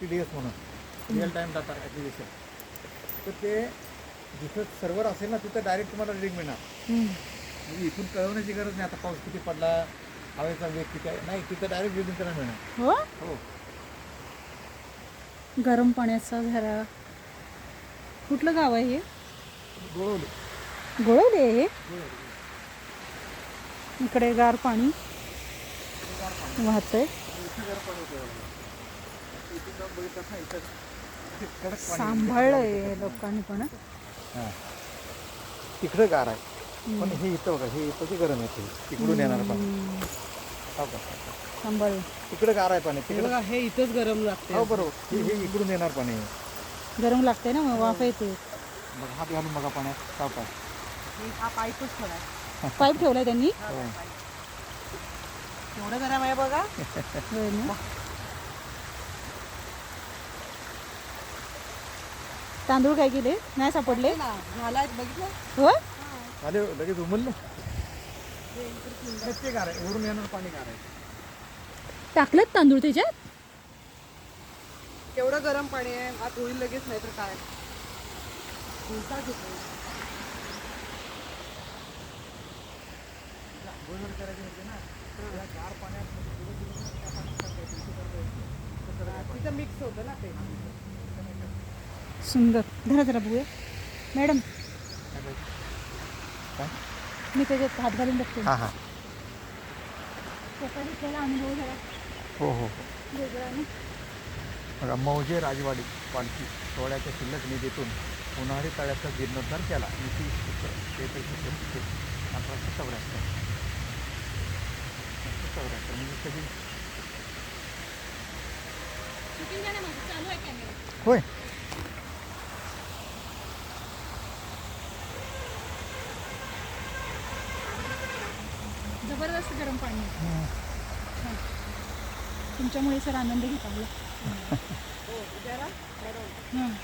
T D S म्हणून. Real time data application तर ते जिथं सर्व्हर असेल ना तिथं डायरेक्ट तुम्हाला रिडिंग मिळणार. म्हणजे इथून कळवण्याची गरज नाही. आता पाऊस किती पडला हवेचा वेग किती आहे? नाही तिथं डायरेक्ट रिडिंग करायला मिळणार. हो? हो. गरम पाण्याचा झरा कुठलं गाव आहे हे? गोळवले. गोळवले आहे हे? इकडे गार पाणी वाहतंय. सांभाळलंय लोकांनी पण हं. तिकडं गार आहे. पण हे इथं बघा हे इथं गरम येते तिकडून येणार पाणी. हो का सांभाळलं तिकडं गार आहे पाणी तिकडं बघा हे इथंच गरम लागते हो बरोबर. हे हे इकडून येणार पाणी गरम लागते ना मग वाफ येते बघा हात घालून बघा पाण्यात सावकाश हा पाईपच थोडा पाईप ठेवलाय त्यांनी? हो. एवढं गरम आहे बघा होय ना? तांदूळ काय केले? नाही सापडले? हो. आले लगेच उमललं. ते गार आहे वरून येणार पाणी गार आहे टाकलेत तांदूळ त्याच्यात? केवढं गरम पाणी आहे आत होईल लगेच नाही तर काय. इथं करायचं. तिथं मिक्स होतं ना ते. सुंदर. धरा जरा बघूया. मॅडम. मी त्याच्यात हात घालून बघते. हां हां. घेतलेला अनुभव जरा हो हो वेगळा ना बघा मौजे राजवाडी पालखी. सोहळ्याच्या शिल्लक निधीतून उन्हाळी तळ्याचा जीर्णोद्धार केला. नीती तेहतीसशे अठराशे चौऱ्याहत्तर चौऱ्याहत्तर म्हणजे कधी? होय. जबरदस्त गरम पाणी. छान. तुमच्यामुळे सर आनंद घेत आला हो हं.